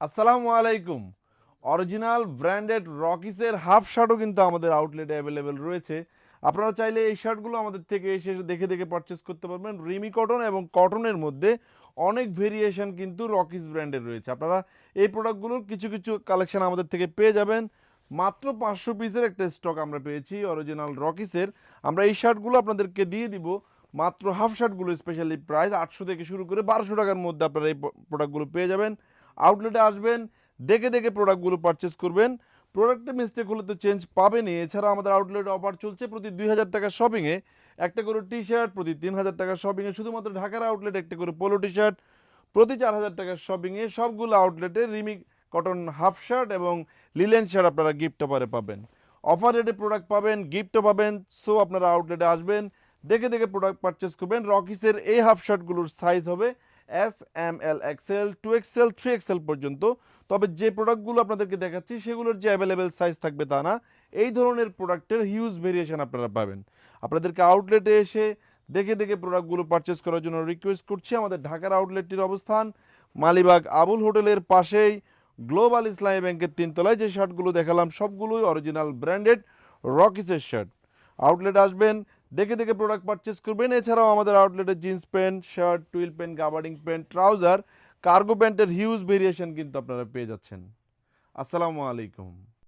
আসসালামু আলাইকুম। Original branded রকিসের হাফ শার্টও কিন্তু আমাদের আউটলেটে অ্যাভেলেবেল রয়েছে। আপনারা চাইলে এই শার্টগুলো আমাদের থেকে এসে দেখে দেখে পারচেস করতে পারবেন। রিমি কটন এবং কটনের মধ্যে অনেক ভেরিয়েশন কিন্তু রকিস ব্র্যান্ডের রয়েছে। আপনারা এই প্রোডাক্টগুলোর কিছু কিছু কালেকশন আমাদের থেকে পেয়ে যাবেন। মাত্র পাঁচশো পিসের একটা স্টক আমরা পেয়েছি অরিজিনাল রকিসের। আমরা এই শার্টগুলো আপনাদেরকে দিয়ে দিব। মাত্র হাফ শার্টগুলো স্পেশালি প্রাইস আটশো থেকে শুরু করে বারোশো টাকার মধ্যে আপনারা এই প্রোডাক্টগুলো পেয়ে যাবেন। আউটলেটে আসবেন, দেখে দেখে প্রোডাক্টগুলো পারচেস করবেন। প্রোডাক্টে মিস্টেক হলে তো চেঞ্জ পাবেনই। এছাড়া আমাদের আউটলেটে অফার চলছে প্রতি দুই হাজার টাকা শপিংয়ে একটা করে টি শার্ট প্রতি তিন হাজার টাকা শপিংয়ে শুধুমাত্র ঢাকার আউটলেট একটা করে পোলো টি শার্ট প্রতি চার হাজার টাকার শপিংয়ে সবগুলো আউটলেটে রিমি কটন হাফ শার্ট এবং লিলেন শার্ট আপনারা গিফট অফারে পাবেন। অফার রেটে প্রোডাক্ট পাবেন গিফটও পাবেন। সো আপনারা আউটলেটে আসবেন, দেখে দেখে প্রোডাক্ট পারচেস করবেন। রকিসের এই হাফ শার্টগুলোর সাইজ হবে S M L XL two XL three XL পর্যন্ত। তবে যে প্রোডাক্টগুলো আপনাদেরকে দেখাচ্ছি, সেগুলোর যে অ্যাভেলেবেল সাইজ থাকবে তা না। এই ধরনের প্রোডাক্টের হিউজ ভেরিয়েশন আপনারা পাবেন। আপনাদেরকে আউটলেটে এসে দেখে দেখে প্রোডাক্টগুলো পারচেস করার জন্য রিকোয়েস্ট করছি। আমাদের ঢাকার আউটলেটটির অবস্থান মালিবাগ আবুল হোটেলের পাশেই গ্লোবাল ইসলামী ব্যাংকের তিনতলায়। যে শার্টগুলো দেখালাম, সবগুলোই অরিজিনাল ব্র্যান্ডেড রকিসের শার্ট আউটলেট আসবেন দেখে দেখে প্রোডাক্ট পারচেস করবেন। এছাড়াও আমাদের আউটলেটে jeans pant shirt twill pant gabardine pant trouser cargo প্যান্টের হিউজ ভেরিয়েশন কিন্তু আপনারা পেয়ে যাচ্ছেন। আসসালামু আলাইকুম।